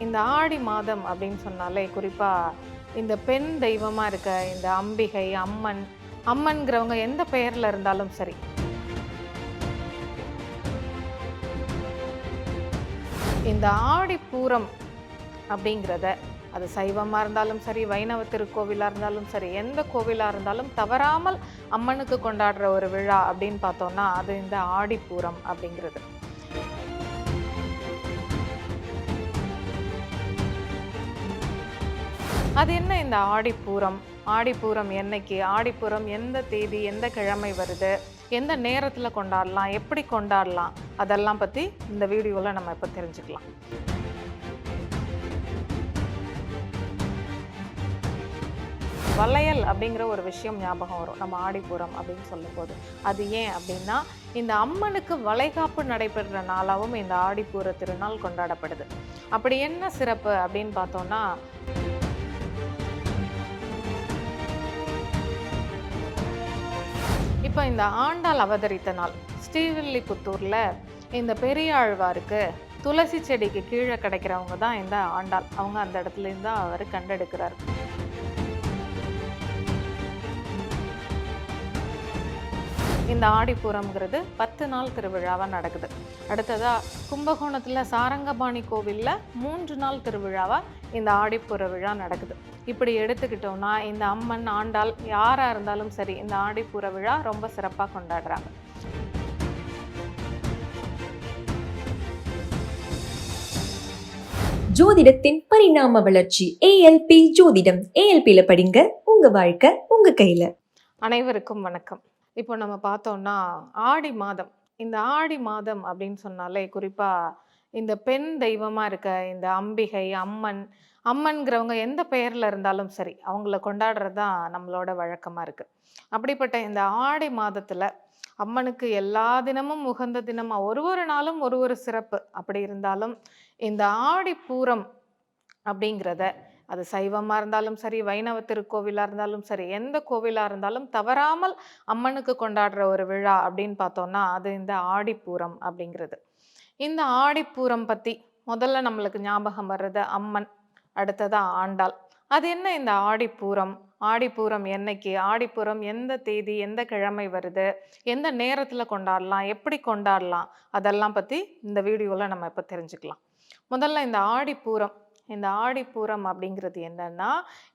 இந்த ஆடி மாதம் அப்படின்னு சொன்னாலே குறிப்பாக இந்த பெண் தெய்வமாக இருக்க இந்த அம்பிகை அம்மன் அம்மன்கிறவங்க எந்த பெயரில் இருந்தாலும் சரி. இந்த ஆடிப்பூரம் அப்படிங்கிறத அது சைவமாக இருந்தாலும் சரி வைணவ திருக்கோவிலாக இருந்தாலும் சரி எந்த கோவிலாக இருந்தாலும் தவறாமல் அம்மனுக்கு கொண்டாடுற ஒரு விழா அப்படின்னு பார்த்தோன்னா அது இந்த ஆடிப்பூரம் அப்படிங்கிறது. அது என்ன இந்த ஆடிப்பூரம்? ஆடிப்பூரம் என்னைக்கு? ஆடிப்பூரம் எந்த தேதி எந்த கிழமை வருது? எந்த நேரத்தில் கொண்டாடலாம்? எப்படி கொண்டாடலாம்? அதெல்லாம் பற்றி இந்த வீடியோவில் நம்ம இப்போ தெரிஞ்சுக்கலாம். வளையல் அப்படிங்கிற ஒரு விஷயம் ஞாபகம் வரும். நம்ம ஆடிப்புறம் அப்படின்னு சொல்லும்போது. அது ஏன் அப்படின்னா இந்த அம்மனுக்கு வளைகாப்பு நடைபெறுற நாளாகவும் இந்த ஆடிப்பூர திருநாள் கொண்டாடப்படுது. அப்படி என்ன சிறப்பு அப்படின்னு பார்த்தோன்னா இப்போ இந்த ஆண்டாள் அவதரித்த நாள். ஸ்ரீவில்லிபுத்தூரில் இந்த பெரியாழ்வாருக்கு துளசி செடிக்கு கீழே கிடைக்கிறவங்க தான் இந்த ஆண்டாள். அவங்க அந்த இடத்துல இருந்து தான் அவர் கண்டெடுக்கிறார். இந்த ஆடிப்பூரம்ங்கிறது பத்து நாள் திருவிழாவாக நடக்குது. அடுத்ததாக கும்பகோணத்தில் சாரங்கபாணி கோவிலில் மூன்று நாள் திருவிழாவாக இந்த ஆடிப்பூர விழா நடக்குது. இப்படி எடுத்துக்கிட்டோம்னா இந்த அம்மன் ஆண்டாள் யாராக இருந்தாலும் சரி இந்த ஆடிப்பூர விழா ரொம்ப சிறப்பாக கொண்டாடுறாங்க. ஜோதிடத்தின் பரிணாம வளர்ச்சி ஏஎல்பி ஜோதிடம். ஏஎல்பியில படிங்க. உங்க வாழ்க்கை உங்க கையில. அனைவருக்கும் வணக்கம். இப்போ நம்ம பார்த்தோம்னா ஆடி மாதம். இந்த ஆடி மாதம் அப்படின்னு சொன்னாலே குறிப்பாக இந்த பெண் தெய்வமாக இருக்க இந்த அம்பிகை அம்மன் அம்மன்கிறவங்க எந்த பெயரில் இருந்தாலும் சரி அவங்கள கொண்டாடுறது தான் நம்மளோட வழக்கமாக இருக்குது அப்படிப்பட்ட இந்த ஆடி மாதத்தில் அம்மனுக்கு எல்லா தினமும் உகந்த தினமாக ஒரு ஒரு நாளும் ஒரு ஒரு சிறப்பு. அப்படி இருந்தாலும் இந்த ஆடி பூரம் அப்படிங்கிறத அது சைவமாக இருந்தாலும் சரி வைணவ திருக்கோவிலாக இருந்தாலும் சரி எந்த கோவிலாக இருந்தாலும் தவறாமல் அம்மனுக்கு கொண்டாடுற ஒரு விழா அப்படின்னு பார்த்தோம்னா அது இந்த ஆடிப்பூரம் அப்படிங்கிறது. இந்த ஆடிப்பூரம் பற்றி முதல்ல நம்மளுக்கு ஞாபகம் வர்றது அம்மன் அடுத்ததா ஆண்டாள். அது என்ன இந்த ஆடிப்பூரம்? ஆடிப்பூரம் என்னைக்கு? ஆடிப்பூரம் எந்த தேதி எந்த கிழமை வருது? எந்த நேரத்தில் கொண்டாடலாம்? எப்படி கொண்டாடலாம்? அதெல்லாம் பற்றி இந்த வீடியோவில் நம்ம இப்போ தெரிஞ்சுக்கலாம். முதல்ல இந்த ஆடிப்பூரம் இந்த ஆடிப்பூரம் அப்படிங்கிறது என்னன்னா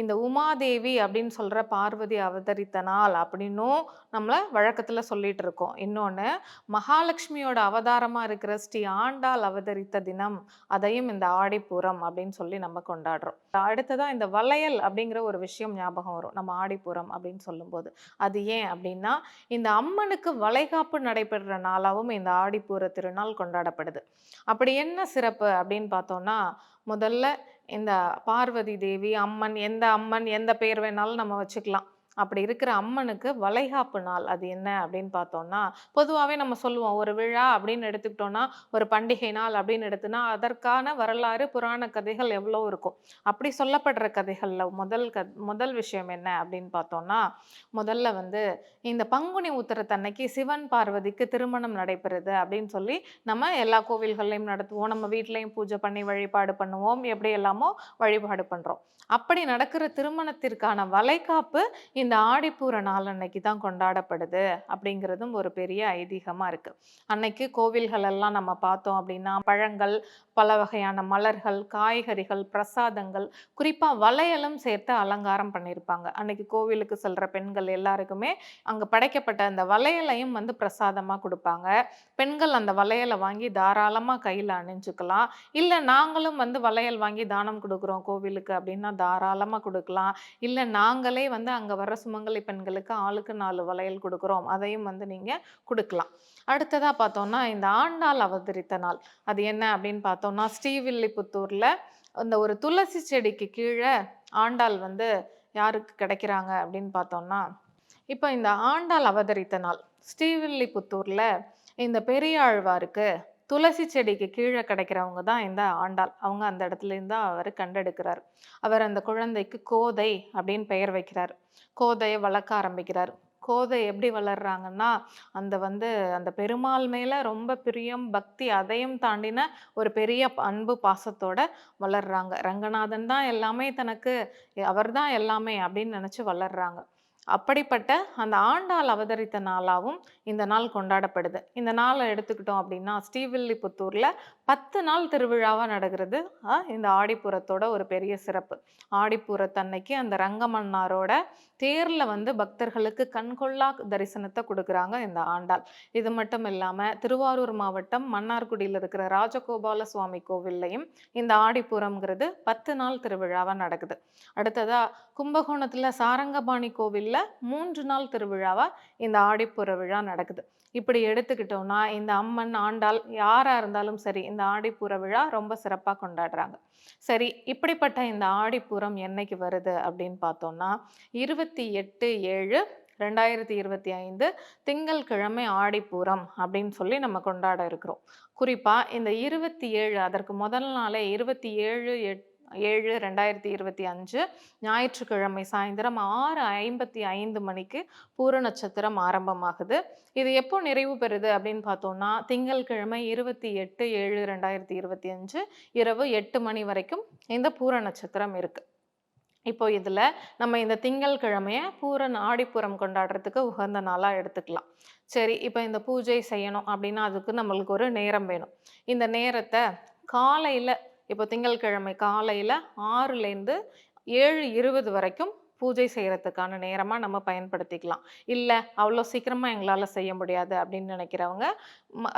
இந்த உமாதேவி அப்படின்னு சொல்கிற பார்வதி அவதரித்த நாள் அப்படின்னும் நம்மளை வழக்கத்தில் சொல்லிட்டு இருக்கோம். இன்னொன்று மகாலட்சுமியோட அவதாரமாக இருக்கிற ஸ்ரீ ஆண்டாள் அவதரித்த தினம் அதையும் இந்த ஆடிப்பூரம் அப்படின்னு சொல்லி நம்ம கொண்டாடுறோம். அடுத்ததாக இந்த வளையல் அப்படிங்கிற ஒரு விஷயம் ஞாபகம் வரும் நம்ம ஆடிப்பூரம் அப்படின்னு சொல்லும்போது. அது ஏன் அப்படின்னா இந்த அம்மனுக்கு வளைகாப்பு நடைபெறுற நாளாகவும் இந்த ஆடிப்பூர திருநாள் கொண்டாடப்படுது. அப்படி என்ன சிறப்பு அப்படின்னு பார்த்தோம்னா முதல்ல இந்த பார்வதி தேவி அம்மன் எந்த அம்மன் எந்த பேர் வேணாலும் நம்ம வச்சுக்கலாம். அப்படி இருக்கிற அம்மனுக்கு வளைகாப்பு நாள் அது என்ன அப்படின்னு பார்த்தோம்னா பொதுவாகவே நம்ம சொல்லுவோம் ஒரு விழா அப்படின்னு எடுத்துக்கிட்டோம்னா ஒரு பண்டிகை நாள் அப்படின்னு எடுத்துனா அதற்கான வரலாறு புராண கதைகள் எவ்வளோ இருக்கும். அப்படி சொல்லப்படுற கதைகளில் முதல் க முதல் விஷயம் என்ன அப்படின்னு பார்த்தோம்னா முதல்ல வந்து இந்த பங்குனி உத்தரத்தன்னைக்கு சிவன் பார்வதிக்கு திருமணம் நடைபெறுது அப்படின்னு சொல்லி நம்ம எல்லா கோவில்கள்லையும் நடத்துவோம். நம்ம வீட்லேயும் பூஜை பண்ணி வழிபாடு பண்ணுவோம். எப்படி எல்லாமோ வழிபாடு பண்ணுறோம் அப்படி நடக்கிற திருமணத்திற்கான வளைகாப்பு இந்த ஆடிப்பூர நாள் அன்னைக்கு தான் கொண்டாடப்படுது அப்படிங்கிறதும் ஒரு பெரிய ஐதீகமாக இருக்குது அன்னைக்கு கோவில்கள் எல்லாம் நம்ம பார்த்தோம் அப்படின்னா பழங்கள் பல வகையான மலர்கள் காய்கறிகள் பிரசாதங்கள் குறிப்பாக வளையலும் சேர்த்து அலங்காரம் பண்ணியிருப்பாங்க அன்னைக்கு கோவிலுக்கு செல்கிற பெண்கள் எல்லாருக்குமே அங்கே படைக்கப்பட்ட அந்த வளையலையும் வந்து பிரசாதமாக கொடுப்பாங்க. பெண்கள் அந்த வளையலை வாங்கி தாராளமாக கையில் அணிஞ்சுக்கலாம். இல்லை நாங்களும் வந்து வளையல் வாங்கி தானம் கொடுக்குறோம் கோவிலுக்கு அப்படின்னா தாராளமாக கொடுக்கலாம். இல்லை நாங்களே வந்து அங்கே வர சுமங்கலி பெண்களுக்கு ஆளுக்கு நாலு வளையல் கொடுக்குறோம். அதையும் வந்து நீங்கள் கொடுக்கலாம். அடுத்ததாக பார்த்தோம்னா இந்த ஆண்டாள் அவதரித்த நாள். அது என்ன அப்படின்னு பார்த்தோம்னா ஸ்ரீவில்லிபுத்தூரில் அந்த ஒரு துளசி செடிக்கு கீழே ஆண்டாள் வந்து யாருக்கு கிடைக்கிறாங்க அப்படின்னு பார்த்தோம்னா இப்போ இந்த ஆண்டாள் அவதரித்த நாள் ஸ்ரீவில்லிபுத்தூரில் இந்த பெரியாழ்வாருக்கு துளசி செடிக்கு கீழே கிடைக்கிறவங்க தான் இந்த ஆண்டாள். அவங்க அந்த இடத்துல இருந்து தான் அவர் கண்டெடுக்கிறார். அவர் அந்த குழந்தைக்கு கோதை அப்படின்னு பெயர் வைக்கிறார். கோதையை வளர்க்க ஆரம்பிக்கிறார். கோதை எப்படி வளர்றாங்கன்னா அந்த வந்து அந்த பெருமாள் மேலே ரொம்ப பிரியம் பக்தி அதையும் தாண்டின ஒரு பெரிய அன்பு பாசத்தோட வளர்றாங்க. ரங்கநாதன் தான் எல்லாமே தனக்கு அவர்தான் எல்லாமே அப்படின்னு நினச்சி வளர்றாங்க. அப்படிப்பட்ட அந்த ஆண்டாள் அவதரித்த நாளாகவும் இந்த நாள் கொண்டாடப்படுது. இந்த நாளை எடுத்துக்கிட்டோம் அப்படின்னா ஸ்ரீவில்லிபுத்தூரில் பத்து நாள் திருவிழாவாக நடக்கிறது. இந்த ஆடிப்புறத்தோட ஒரு பெரிய சிறப்பு. ஆடிப்புறத்தன்னைக்கு அந்த ரங்கமன்னாரோட தேரில் வந்து பக்தர்களுக்கு கண்கொள்ளா தரிசனத்தை கொடுக்குறாங்க இந்த ஆண்டாள். இது மட்டும் இல்லாமல் திருவாரூர் மாவட்டம் மன்னார்குடியில் இருக்கிற ராஜகோபால சுவாமி கோவில்லையும் இந்த ஆடிப்புறம்ங்கிறது பத்து நாள் திருவிழாவாக நடக்குது. அடுத்ததாக கும்பகோணத்தில் சாரங்கபாணி கோவிலில் மூன்று நாள் திருவிழாவாக இந்த ஆடிப்புற விழா நடக்குது. இப்படி எடுத்துக்கிட்டோம்னா இந்த அம்மன் ஆண்டாள் யாரா இருந்தாலும் சரி இந்த ஆடிப்புற விழா ரொம்ப சிறப்பா கொண்டாடுறாங்க. சரி இப்படிப்பட்ட இந்த ஆடிப்புறம் என்னைக்கு வருது அப்படின்னு பார்த்தோம்னா இருபத்தி எட்டு ஏழு ரெண்டாயிரத்தி இருபத்தி ஐந்து திங்கட்கிழமை ஆடிப்பூரம் அப்படின்னு சொல்லி நம்ம கொண்டாட இருக்கிறோம். குறிப்பா இந்த இருபத்தி ஏழு அதற்கு முதல் நாளே இருபத்தி ஏழு எட்டு ஏழு ரெண்டாயிரத்தி இருபத்தி அஞ்சு ஞாயிற்றுக்கிழமை சாயந்தரம் ஆறு ஐம்பத்தி ஐந்து மணிக்கு பூர நட்சத்திரம் ஆரம்பமாகுது. இது எப்போ நிறைவு பெறுது அப்படின்னு பார்த்தோம்னா திங்கள்கிழமை இருபத்தி எட்டு ஏழு ரெண்டாயிரத்தி இருபத்தி அஞ்சு இரவு எட்டு மணி வரைக்கும் இந்த பூர நட்சத்திரம் இருக்குது இப்போ இதில் நம்ம இந்த திங்கட்கிழமைய பூரன் ஆடிப்புறம் கொண்டாடுறதுக்கு உகந்த நாளாக எடுத்துக்கலாம். சரி இப்போ இந்த பூஜை செய்யணும் அப்படின்னா அதுக்கு நம்மளுக்கு ஒரு நேரம் வேணும். இந்த நேரத்தை காலையில் இப்போ திங்கட்கிழமை காலையில் ஆறுலேருந்து ஏழு இருபது வரைக்கும் பூஜை செய்கிறதுக்கான நேரமாக நம்ம பயன்படுத்திக்கலாம். இல்லை அவ்வளோ சீக்கிரமாக எங்களால் செய்ய முடியாது அப்படின்னு நினைக்கிறவங்க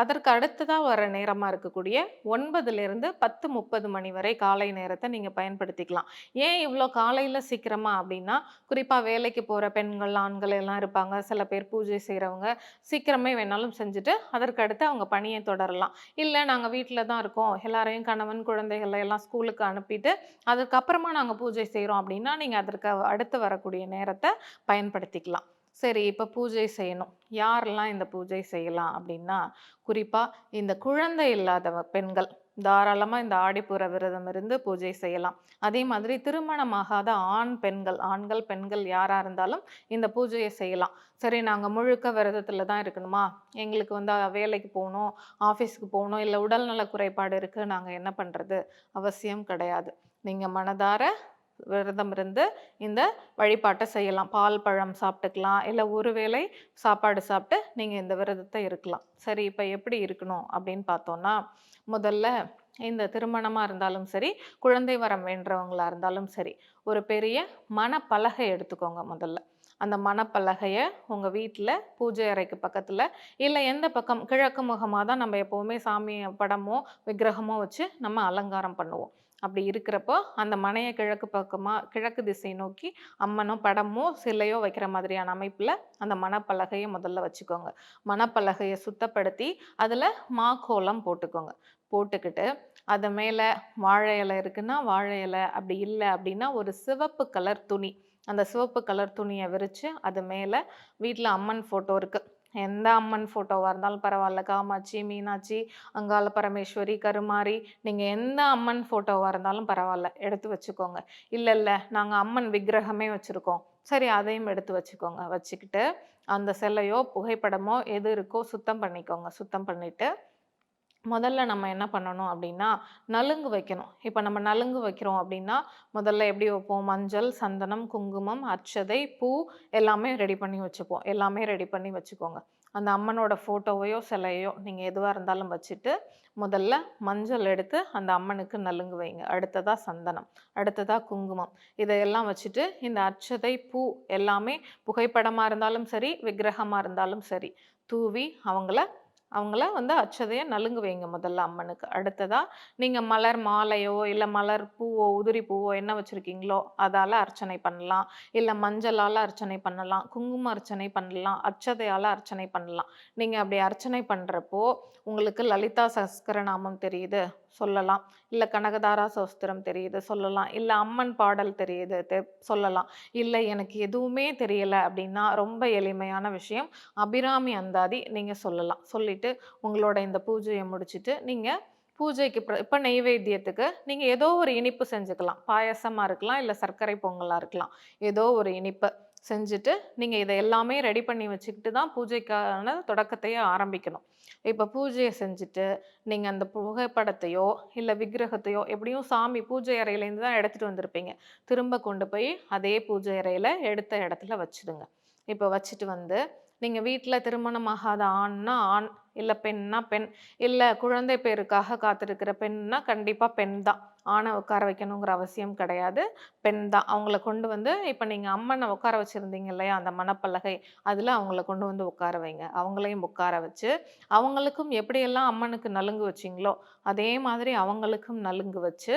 அதற்கு அடுத்ததாக வர நேரமாக இருக்கக்கூடிய ஒன்பதுலேருந்து பத்து முப்பது மணி வரை காலை நேரத்தை நீங்கள் பயன்படுத்திக்கலாம். ஏன் இவ்வளோ காலையில் சீக்கிரமாக அப்படின்னா குறிப்பாக வேலைக்கு போகிற பெண்கள் ஆண்கள் எல்லாம் இருப்பாங்க. சில பேர் பூஜை செய்கிறவங்க சீக்கிரமே வேணாலும் செஞ்சுட்டு அதற்கு அடுத்து அவங்க பணியை தொடரலாம். இல்லை நாங்கள் வீட்டில் தான் இருக்கோம். எல்லாரையும் கணவன் குழந்தைகளை எல்லாம் ஸ்கூலுக்கு அனுப்பிட்டு அதுக்கப்புறமா நாங்கள் பூஜை செய்கிறோம் அப்படின்னா நீங்கள் அதற்கு அடுத்து வரக்கூடிய நேரத்தை பயன்படுத்திக்கலாம். சரி இப்போ பூஜை செய்யணும். யாரெல்லாம் இந்த பூஜை செய்யலாம் அப்படின்னா குறிப்பாக இந்த குழந்தை இல்லாத பெண்கள் தாராளமாக இந்த ஆடிப்புற விரதம் இருந்து பூஜை செய்யலாம். அதே மாதிரி திருமணமாகாத ஆண் பெண்கள் ஆண்கள் பெண்கள் யாராக இருந்தாலும் இந்த பூஜையை செய்யலாம். சரி நாங்கள் முழுக்க விரதத்தில் தான் இருக்கணுமா? எங்களுக்கு வந்து வேலைக்கு போகணும் ஆஃபீஸ்க்கு போகணும் இல்லை உடல்நல குறைபாடு இருக்குது நாங்கள் என்ன பண்ணுறது அவசியம் கிடையாது. நீங்கள் மனதார விரதம் இருந்து இந்த வழிபாட்டை செய்யலாம். பால் பழம் சாப்பிட்டுக்கலாம். இல்லை ஒருவேளை சாப்பாடு சாப்பிட்டு நீங்கள் இந்த விரதத்தை இருக்கலாம். சரி இப்போ எப்படி இருக்கணும் அப்படின்னு பார்த்தோன்னா முதல்ல இந்த திருமணமாக இருந்தாலும் சரி குழந்தை வரம் வேண்டவங்களாக இருந்தாலும் சரி ஒரு பெரிய மணப்பலகை எடுத்துக்கோங்க முதல்ல. அந்த மணப்பலகையை உங்கள் வீட்டில் பூஜை அறைக்கு பக்கத்தில் இல்லை எந்த பக்கம் கிழக்கு முகமாக தான் நம்ம எப்போவுமே சாமி படமோ விக்கிரகமோ வச்சு நம்ம அலங்காரம் பண்ணுவோம். அப்படி இருக்கிறப்போ அந்த மனையை கிழக்கு பக்கமாக கிழக்கு திசை நோக்கி அம்மனோ படமோ சிலையோ வைக்கிற மாதிரியான அமைப்பில் அந்த மணப்பலகையை முதல்ல வச்சுக்கோங்க. மணப்பலகையை சுத்தப்படுத்தி அதில் மா கோலம் போட்டுக்கோங்க. போட்டுக்கிட்டு அது மேலே வாழை இலை இருக்குன்னா வாழை இலை அப்படி இல்லை அப்படின்னா ஒரு சிவப்பு கலர் துணி. அந்த சிவப்பு கலர் துணியை விரித்து அது மேலே வீட்டில் அம்மன் ஃபோட்டோ இருக்குது எந்த அம்மன் ஃபோட்டோவாக இருந்தாலும் பரவாயில்ல. காமாட்சி மீனாட்சி அங்காள பரமேஸ்வரி கருமாரி நீங்கள் எந்த அம்மன் ஃபோட்டோவாக இருந்தாலும் பரவாயில்ல. எடுத்து வச்சுக்கோங்க. இல்லை இல்லை நாங்கள் அம்மன் விக்கிரகமே வச்சுருக்கோம். சரி அதையும் எடுத்து வச்சுக்கோங்க. வச்சுக்கிட்டு அந்த சிலையோ புகைப்படமோ எது இருக்கோ சுத்தம் பண்ணிக்கோங்க. சுத்தம் பண்ணிவிட்டு முதல்ல நம்ம என்ன பண்ணணும் அப்படின்னா நலுங்கு வைக்கணும். இப்போ நம்ம நலுங்கு வைக்கிறோம் அப்படின்னா முதல்ல எப்படி வைப்போம்? மஞ்சள் சந்தனம் குங்குமம் அச்சதை பூ எல்லாமே ரெடி பண்ணி வச்சுப்போம். எல்லாமே ரெடி பண்ணி வச்சுக்கோங்க. அந்த அம்மனோட ஃபோட்டோவையோ சிலையோ நீங்கள் எதுவாக இருந்தாலும் வச்சுட்டு முதல்ல மஞ்சள் எடுத்து அந்த அம்மனுக்கு நலுங்கு வைங்க. அடுத்ததாக சந்தனம் அடுத்ததாக குங்குமம். இதையெல்லாம் வச்சுட்டு இந்த அச்சதை பூ எல்லாமே புகைப்படமாக இருந்தாலும் சரி விக்கிரகமாக இருந்தாலும் சரி தூவி அவங்கள அவங்கள வந்து அச்சதையை நலுங்கு வைங்க முதல்ல அம்மனுக்கு. அடுத்ததா நீங்கள் மலர் மாலையோ இல்லை மலர் பூவோ உதிரி பூவோ என்ன வச்சுருக்கீங்களோ அதால் அர்ச்சனை பண்ணலாம். இல்லை மஞ்சளால் அர்ச்சனை பண்ணலாம். குங்கும அர்ச்சனை பண்ணலாம். அச்சதையால் அர்ச்சனை பண்ணலாம். நீங்கள் அப்படி அர்ச்சனை பண்ணுறப்போ உங்களுக்கு லலிதா சஸ்கரநாமம் தெரியுது. சொல்லலாம். இல்லை கனகதாரா சோஸ்திரம் தெரியுது சொல்லலாம். இல்லை அம்மன் பாடல் தெரியுது தெ- சொல்லலாம். இல்லை எனக்கு எதுவுமே தெரியலை அப்படின்னா ரொம்ப எளிமையான விஷயம். அபிராமி அந்தாதி நீங்கள் சொல்லலாம். சொல்லிட்டு உங்களோட இந்த பூஜையை முடிச்சுட்டு நீங்கள் பூஜைக்கு இப்போ நெய்வேத்தியத்துக்கு நீங்கள் ஏதோ ஒரு இனிப்பு செஞ்சுக்கலாம். பாயசமாக இருக்கலாம் இல்லை சர்க்கரை பொங்கலாக இருக்கலாம். ஏதோ ஒரு இனிப்பு செஞ்சுட்டு நீங்கள் இதை எல்லாமே ரெடி பண்ணி வச்சுக்கிட்டு தான் பூஜைக்கான தொடக்கத்தையே ஆரம்பிக்கணும். இப்போ பூஜையை செஞ்சுட்டு நீங்கள் அந்த புகைப்படத்தையோ இல்லை விக்கிரகத்தையோ எப்படியும் சாமி பூஜை அறையிலேருந்து தான் எடுத்துகிட்டு வந்திருப்பீங்க. திரும்ப கொண்டு போய் அதே பூஜை அறையில் எடுத்த இடத்துல வச்சுடுங்க. இப்போ வச்சுட்டு வந்து நீங்கள் வீட்டில் திருமணமாகாத ஆண்னா ஆண் இல்லை பெண்ணா பெண் இல்லை குழந்தை பேருக்காக காத்திருக்கிற பெண்ணா கண்டிப்பாக பெண் தான். ஆணை உட்கார வைக்கணுங்கிற அவசியம் கிடையாது. பெண் தான். அவங்கள கொண்டு வந்து இப்போ நீங்கள் அம்மனை உட்கார வச்சுருந்தீங்க இல்லையா அந்த மணப்பலகை அதில் அவங்கள கொண்டு வந்து உட்கார வைங்க. அவங்களையும் உட்கார வச்சு அவங்களுக்கும் எப்படியெல்லாம் அம்மனுக்கு நலுங்கு வச்சிங்களோ அதே மாதிரி அவங்களுக்கும் நலுங்கு வச்சு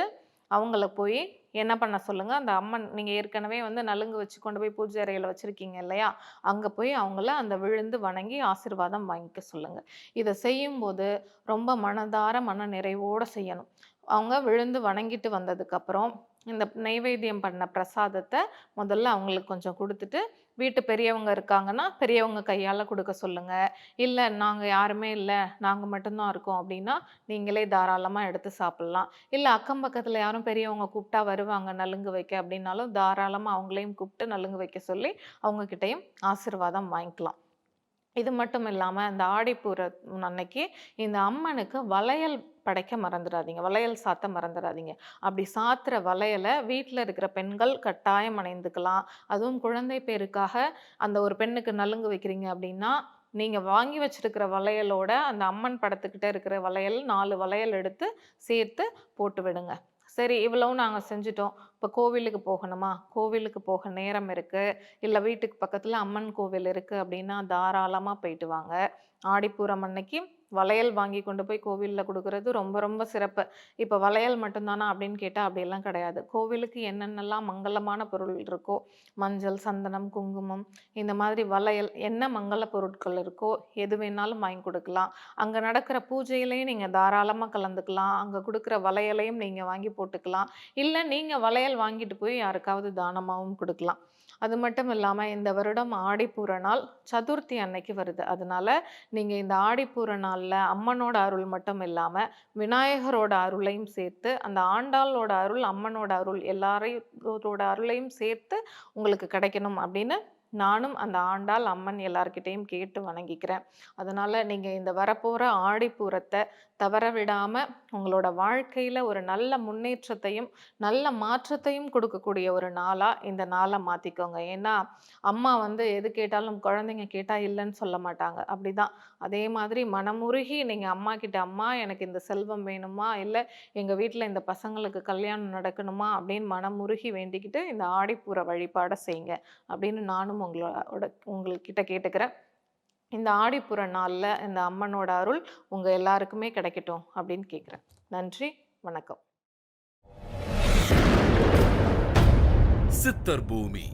அவங்கள போய் என்ன பண்ண சொல்லுங்கள் அந்த அம்மன் நீங்கள் ஏற்கனவே வந்து நலுங்கு வச்சு கொண்டு போய் பூஜை அறையில் வச்சுருக்கீங்க இல்லையா? அங்கே போய் அவங்கள அந்த விழுந்து வணங்கி ஆசிர்வாதம் வாங்கிக்க சொல்லுங்கள் இதை செய்யும்போது ரொம்ப மனதார மன நிறைவோடு செய்யணும். அவங்க விழுந்து வணங்கிட்டு வந்ததுக்கப்புறம் இந்த நைவேத்தியம் பண்ண பிரசாதத்தை முதல்ல அவங்களுக்கு கொஞ்சம் கொடுத்துட்டு வீட்டு பெரியவங்க இருக்காங்கன்னா பெரியவங்க கையால் கொடுக்க சொல்லுங்கள் இல்லை நாங்கள் யாருமே இல்லை நாங்கள் மட்டும்தான் இருக்கோம் அப்படின்னா நீங்களே தாராளமாக எடுத்து சாப்பிட்லாம். இல்லை அக்கம் பக்கத்தில் யாரும் பெரியவங்க கூப்பிட்டா வருவாங்க நலுங்கு வைக்க அப்படின்னாலும் தாராளமாக அவங்களையும் கூப்பிட்டு நலுங்கு வைக்க சொல்லி அவங்கக்கிட்டையும் ஆசீர்வாதம் வாங்கிக்கலாம். இது மட்டும் இல்லாமல் இந்த ஆடிப்பூர அன்னைக்கு இந்த அம்மனுக்கு வளையல் படைக்க மறந்துடாதீங்க வளையல் சாத்த மறந்துடாதீங்க அப்படி சாத்துற வளையலை வீட்டில் இருக்கிற பெண்கள் கட்டாயம் அணைந்துக்கலாம். அதுவும் குழந்தை பேருக்காக அந்த ஒரு பெண்ணுக்கு நலுங்கு வைக்கிறீங்க அப்படின்னா நீங்கள் வாங்கி வச்சிருக்கிற வளையலோட அந்த அம்மன் படத்துக்கிட்ட இருக்கிற வளையல் நாலு வளையல் எடுத்து சேர்த்து போட்டு விடுங்க. சரி இவ்வளவும் நாங்கள் செஞ்சுட்டோம். இப்போ கோவிலுக்கு போகணுமா? கோவிலுக்கு போக நேரம் இருக்குது இல்லை வீட்டுக்கு பக்கத்தில் அம்மன் கோவில் இருக்குது அப்படின்னா தாராளமாக போயிட்டு வாங்க. ஆடிப்பூரம் அன்னைக்கு வளையல் வாங்கி கொண்டு போய் கோவிலில் கொடுக்கறது ரொம்ப ரொம்ப சிறப்பு. இப்போ வளையல் மட்டும்தானா அப்படின்னு கேட்டால் அப்படியெல்லாம் கிடையாது. கோவிலுக்கு என்னென்னலாம் மங்களமான பொருள் இருக்கோ மஞ்சள் சந்தனம் குங்குமம் இந்த மாதிரி வளையல் என்ன மங்கள பொருட்கள் இருக்கோ எது வேணாலும் வாங்கி கொடுக்கலாம். அங்கே நடக்கிற பூஜையிலையும் நீங்கள் தாராளமாக கலந்துக்கலாம். அங்கே கொடுக்குற வளையலையும் நீங்கள் வாங்கி போட்டுக்கலாம். இல்லை நீங்கள் வளையல் வாங்கிட்டு போய் யாருக்காவது தானமாகவும் கொடுக்கலாம். அது மட்டும் இல்லாமல் இந்த வருடம் ஆடிப்பூர நாள் சதுர்த்தி அன்னைக்கு வருது. அதனால நீங்கள் இந்த ஆடிப்பூர நாளில் அம்மனோட அருள் மட்டும் இல்லாமல் விநாயகரோட அருளையும் சேர்த்து அந்த ஆண்டாளோட அருள் அம்மனோட அருள் எல்லாரையோட அருளையும் சேர்த்து உங்களுக்கு கிடைக்கணும் அப்படின்னு நானும் அந்த ஆண்டாள் அம்மன் எல்லார்கிட்டையும் கேட்டு வணங்கிக்கிறேன். அதனால் நீங்கள் இந்த வரப்போகிற ஆடிப்பூரத்தை தவற விடாமல் உங்களோட வாழ்க்கையில் ஒரு நல்ல முன்னேற்றத்தையும் நல்ல மாற்றத்தையும் கொடுக்கக்கூடிய ஒரு நாளாக இந்த நாளை மாற்றிக்கோங்க ஏன்னா அம்மா வந்து எது கேட்டாலும் குழந்தைங்க கேட்டால் இல்லைன்னு சொல்ல மாட்டாங்க. அப்படி தான் அதே மாதிரி மனமுருகி நீங்கள் அம்மா கிட்ட அம்மா எனக்கு இந்த செல்வம் வேணுமா? இல்லை எங்கள் வீட்டில் இந்த பசங்களுக்கு கல்யாணம் நடக்கணுமா? அப்படின்னு மனமுருகி வேண்டிக்கிட்டு இந்த ஆடிப்பூர வழிபாடை செய்யுங்க. அப்படின்னு நானும் நானும் உங்களோட உங்கள்கிட்ட கேட்டுக்கிறேன். இந்த ஆடிப்புற நாளில் இந்த அம்மனோட அருள் உங்கள் எல்லாருக்குமே கிடைக்கட்டும் அப்படின்னு கேட்குறேன் நன்றி வணக்கம். சித்தர் பூமி.